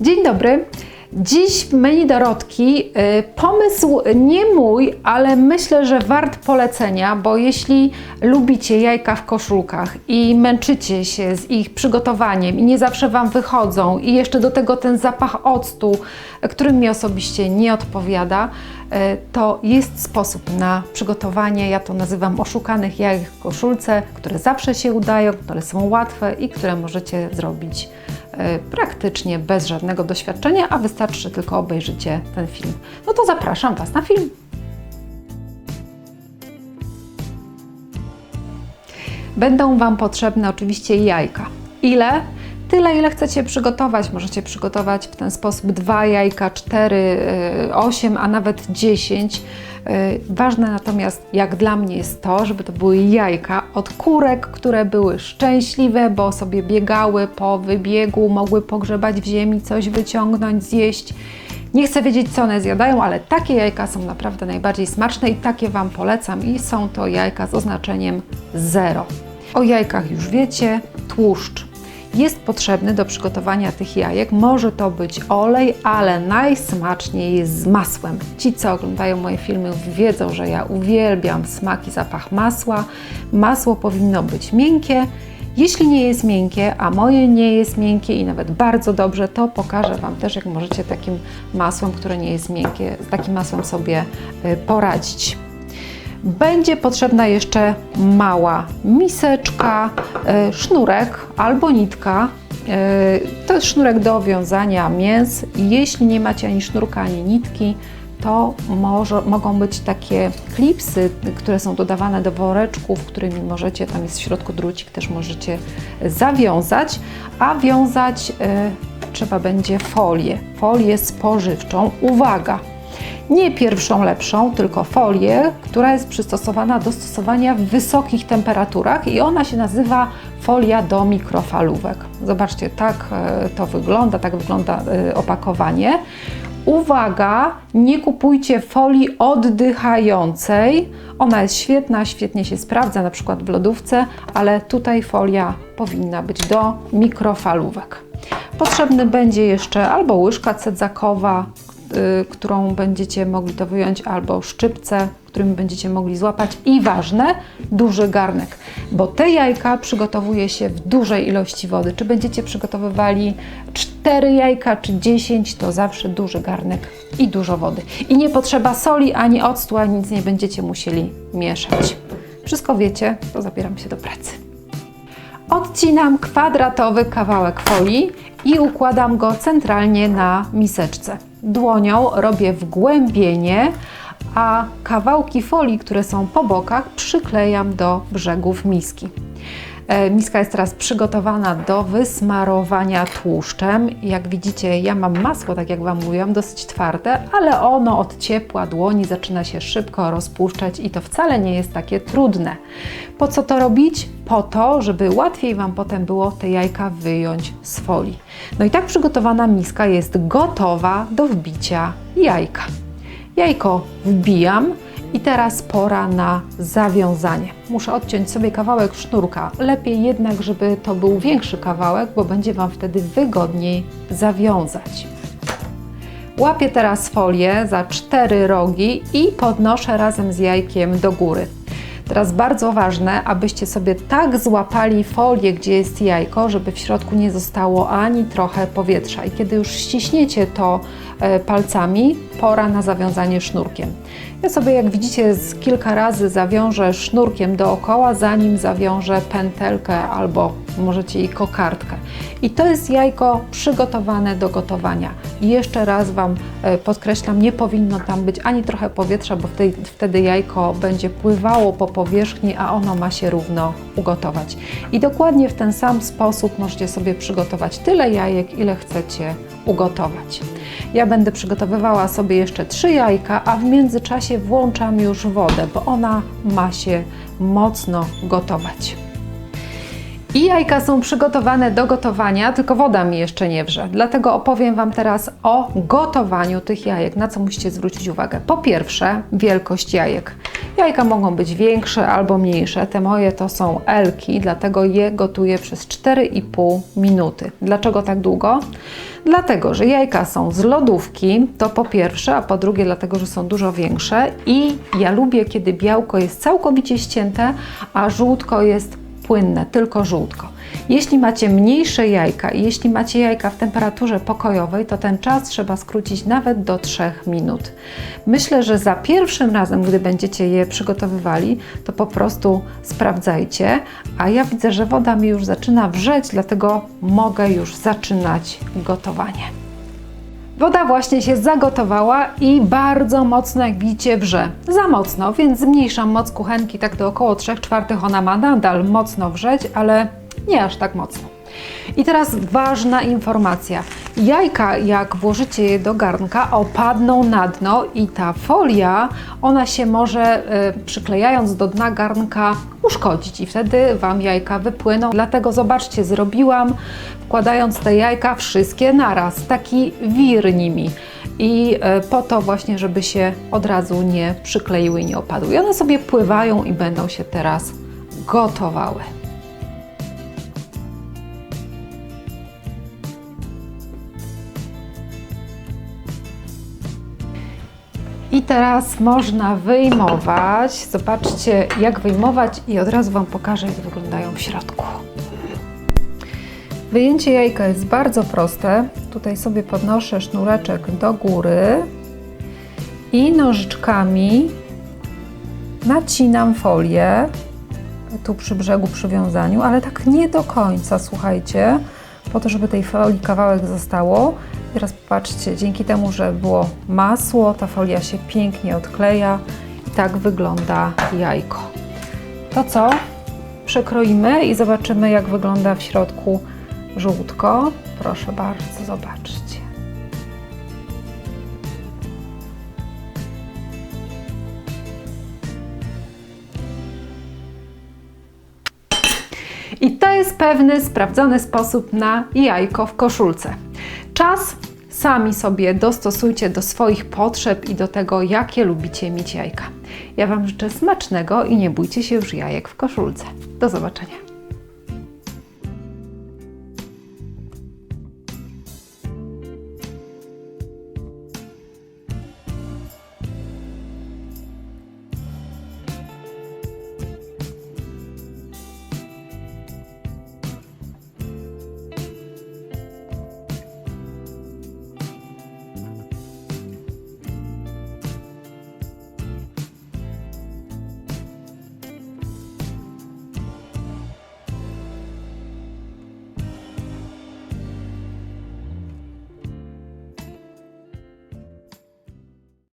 Dzień dobry. Dziś menu Dorotki y, pomysł nie mój, ale myślę, że wart polecenia, bo jeśli lubicie jajka w koszulkach i męczycie się z ich przygotowaniem i nie zawsze Wam wychodzą i jeszcze do tego ten zapach octu, który mi osobiście nie odpowiada, y, to jest sposób na przygotowanie, ja to nazywam oszukanych jajek w koszulce, które zawsze się udają, które są łatwe i które możecie zrobić praktycznie bez żadnego doświadczenia, a wystarczy, że tylko obejrzycie ten film. No to zapraszam Was na film. Będą Wam potrzebne oczywiście jajka. Ile? Tyle, ile chcecie przygotować. Możecie przygotować w ten sposób dwa jajka, cztery, y, osiem, a nawet dziesięć. Y, Ważne natomiast, jak dla mnie, jest to, żeby to były jajka od kurek, które były szczęśliwe, bo sobie biegały po wybiegu, mogły pogrzebać w ziemi, coś wyciągnąć, zjeść. Nie chcę wiedzieć, co one zjadają, ale takie jajka są naprawdę najbardziej smaczne i takie Wam polecam. I są to jajka z oznaczeniem 0. O jajkach już wiecie, tłuszcz jest potrzebny do przygotowania tych jajek. Może to być olej, ale najsmaczniej jest z masłem. Ci, co oglądają moje filmy, wiedzą, że ja uwielbiam smak i zapach masła. Masło powinno być miękkie. Jeśli nie jest miękkie, a moje nie jest miękkie i nawet bardzo dobrze, to pokażę Wam też, jak możecie takim masłem, które nie jest miękkie, z takim masłem sobie y, poradzić. Będzie potrzebna jeszcze mała miseczka, e, sznurek albo nitka. E, To jest sznurek do wiązania mięs. Jeśli nie macie ani sznurka, ani nitki, to może, mogą być takie klipsy, które są dodawane do woreczków, którymi możecie, tam jest w środku drucik, też możecie zawiązać, a wiązać e, trzeba będzie folię, folię spożywczą. Uwaga! Nie pierwszą lepszą, tylko folię, która jest przystosowana do stosowania w wysokich temperaturach i ona się nazywa folia do mikrofalówek. Zobaczcie, tak e, to wygląda, tak wygląda e, opakowanie. Uwaga, nie kupujcie folii oddychającej. Ona jest świetna, świetnie się sprawdza, na przykład w lodówce, ale tutaj folia powinna być do mikrofalówek. Potrzebny będzie jeszcze albo łyżka cedzakowa, którą będziecie mogli to wyjąć, albo szczypce, którymi będziecie mogli złapać. I ważne, duży garnek, bo te jajka przygotowuje się w dużej ilości wody. Czy będziecie przygotowywali 4 jajka, czy 10, to zawsze duży garnek i dużo wody. I nie potrzeba soli, ani octu, ani nic nie będziecie musieli mieszać. Wszystko wiecie, to zabieram się do pracy. Odcinam kwadratowy kawałek folii i układam go centralnie na miseczce. Dłonią robię wgłębienie, a kawałki folii, które są po bokach, przyklejam do brzegów miski. E, Miska jest teraz przygotowana do wysmarowania tłuszczem. Jak widzicie, ja mam masło, tak jak Wam mówiłam, dosyć twarde, ale ono od ciepła dłoni zaczyna się szybko rozpuszczać i to wcale nie jest takie trudne. Po co to robić? Po to, żeby łatwiej Wam potem było te jajka wyjąć z folii. No i tak przygotowana miska jest gotowa do wbicia jajka. Jajko wbijam i teraz pora na zawiązanie. Muszę odciąć sobie kawałek sznurka. Lepiej jednak, żeby to był większy kawałek, bo będzie Wam wtedy wygodniej zawiązać. Łapię teraz folię za cztery rogi i podnoszę razem z jajkiem do góry. Teraz bardzo ważne, abyście sobie tak złapali folię, gdzie jest jajko, żeby w środku nie zostało ani trochę powietrza. I kiedy już ściśniecie to e, palcami, pora na zawiązanie sznurkiem. Ja sobie, jak widzicie, kilka razy zawiążę sznurkiem dookoła, zanim zawiążę pętelkę albo możecie i kokardkę. I to jest jajko przygotowane do gotowania. Jeszcze raz Wam e, podkreślam, nie powinno tam być ani trochę powietrza, bo wtedy, wtedy jajko będzie pływało po powierzchni, a ono ma się równo ugotować. I dokładnie w ten sam sposób możecie sobie przygotować tyle jajek, ile chcecie ugotować. Ja będę przygotowywała sobie jeszcze trzy jajka, a w międzyczasie włączam już wodę, bo ona ma się mocno gotować. I jajka są przygotowane do gotowania, tylko woda mi jeszcze nie wrze. Dlatego opowiem Wam teraz o gotowaniu tych jajek, na co musicie zwrócić uwagę. Po pierwsze, wielkość jajek. Jajka mogą być większe albo mniejsze. Te moje to są elki, dlatego je gotuję przez 4,5 minuty. Dlaczego tak długo? Dlatego, że jajka są z lodówki, to po pierwsze, a po drugie dlatego, że są dużo większe i ja lubię, kiedy białko jest całkowicie ścięte, a żółtko jest płynne, tylko żółtko. Jeśli macie mniejsze jajka i jeśli macie jajka w temperaturze pokojowej, to ten czas trzeba skrócić nawet do 3 minut. Myślę, że za pierwszym razem, gdy będziecie je przygotowywali, to po prostu sprawdzajcie, a ja widzę, że woda mi już zaczyna wrzeć, dlatego mogę już zaczynać gotowanie. Woda właśnie się zagotowała i bardzo mocno, jak widzicie, wrze. Za mocno, więc zmniejszam moc kuchenki tak do około 3 czwartych. Ona ma nadal mocno wrzeć, ale nie aż tak mocno. I teraz ważna informacja. Jajka, jak włożycie je do garnka, opadną na dno i ta folia, ona się może y, przyklejając do dna garnka uszkodzić i wtedy Wam jajka wypłyną. Dlatego zobaczcie, zrobiłam wkładając te jajka wszystkie naraz, taki wir nimi. I y, po to właśnie, żeby się od razu nie przykleiły i nie opadły. I one sobie pływają i będą się teraz gotowały. I teraz można wyjmować. Zobaczcie, jak wyjmować, i od razu Wam pokażę, jak wyglądają w środku. Wyjęcie jajka jest bardzo proste. Tutaj sobie podnoszę sznureczek do góry i nożyczkami nacinam folię tu przy brzegu, przy wiązaniu, ale tak nie do końca, słuchajcie, po to, żeby tej folii kawałek zostało. Teraz popatrzcie, dzięki temu, że było masło, ta folia się pięknie odkleja tak wygląda jajko. To co? Przekroimy i zobaczymy, jak wygląda w środku żółtko. Proszę bardzo, zobaczcie. I to jest pewny, sprawdzony sposób na jajko w koszulce. Czas sami sobie dostosujcie do swoich potrzeb i do tego, jakie lubicie mieć jajka. Ja Wam życzę smacznego i nie bójcie się już jajek w koszulce. Do zobaczenia.